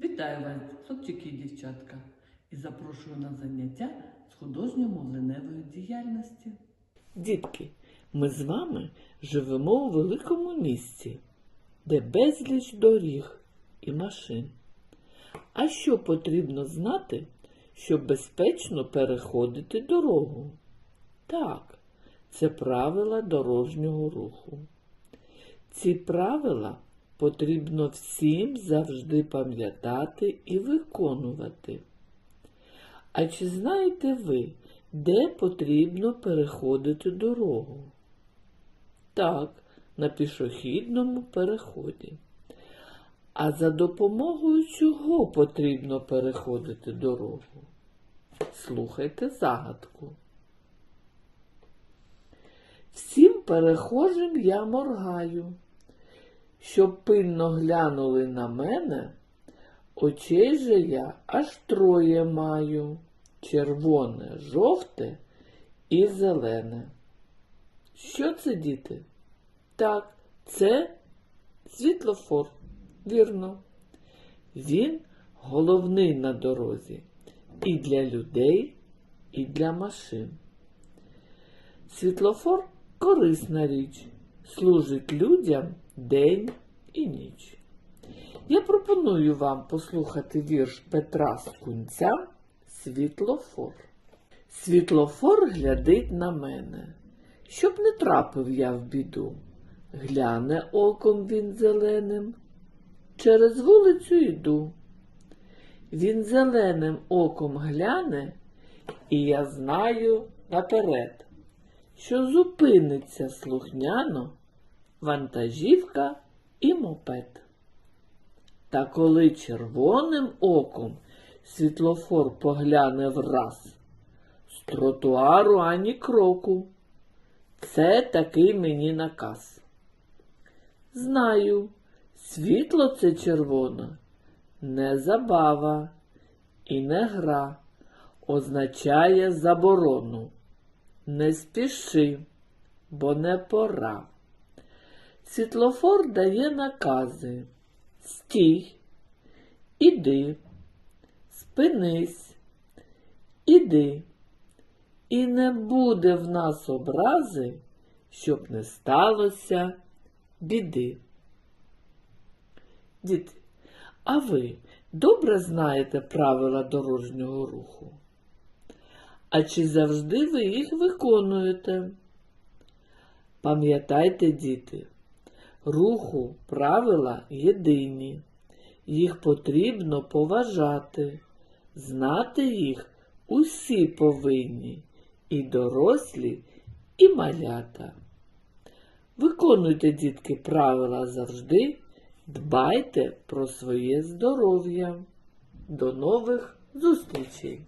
Вітаю вас, хлопчики і дівчатка, і запрошую на заняття з художньо-мовленевої діяльності. Дітки, ми з вами живемо у великому місті, де безліч доріг і машин. А що потрібно знати, щоб безпечно переходити дорогу? Так, це правила дорожнього руху. Ці правила потрібно всім завжди пам'ятати і виконувати. А чи знаєте ви, де потрібно переходити дорогу? Так, на пішохідному переході. А за допомогою чого потрібно переходити дорогу? Слухайте загадку. Всім перехожим я моргаю, щоб пильно глянули на мене, очей же я аж троє маю червоне, жовте і зелене. Що це, діти? Так, це світлофор. Вірно. Він головний на дорозі і для людей, і для машин. Світлофор корисна річ, служить людям день і ніч. Я пропоную вам послухати вірш Петра Скунця Світлофор. Світлофор глядить на мене, щоб не трапив я в біду. Гляне оком він зеленим, через вулицю йду. Він зеленим оком гляне, і я знаю наперед, що зупиниться слухняно вантажівка і мопед. Та коли червоним оком світлофор погляне враз, з тротуару ані кроку. Це такий мені наказ. Знаю, світло це червоне, не забава і не гра, означає заборону. Не спіши, бо не пора. Світлофор дає накази. Стій, іди, спинись, іди. І не буде в нас образи, щоб не сталося біди. Діти, а ви добре знаєте правила дорожнього руху? А чи завжди ви їх виконуєте? Пам'ятайте, діти, руху правила єдині. Їх потрібно поважати, знати їх усі повинні, і дорослі, і малята. Виконуйте, дітки, правила завжди, дбайте про своє здоров'я. До нових зустрічей!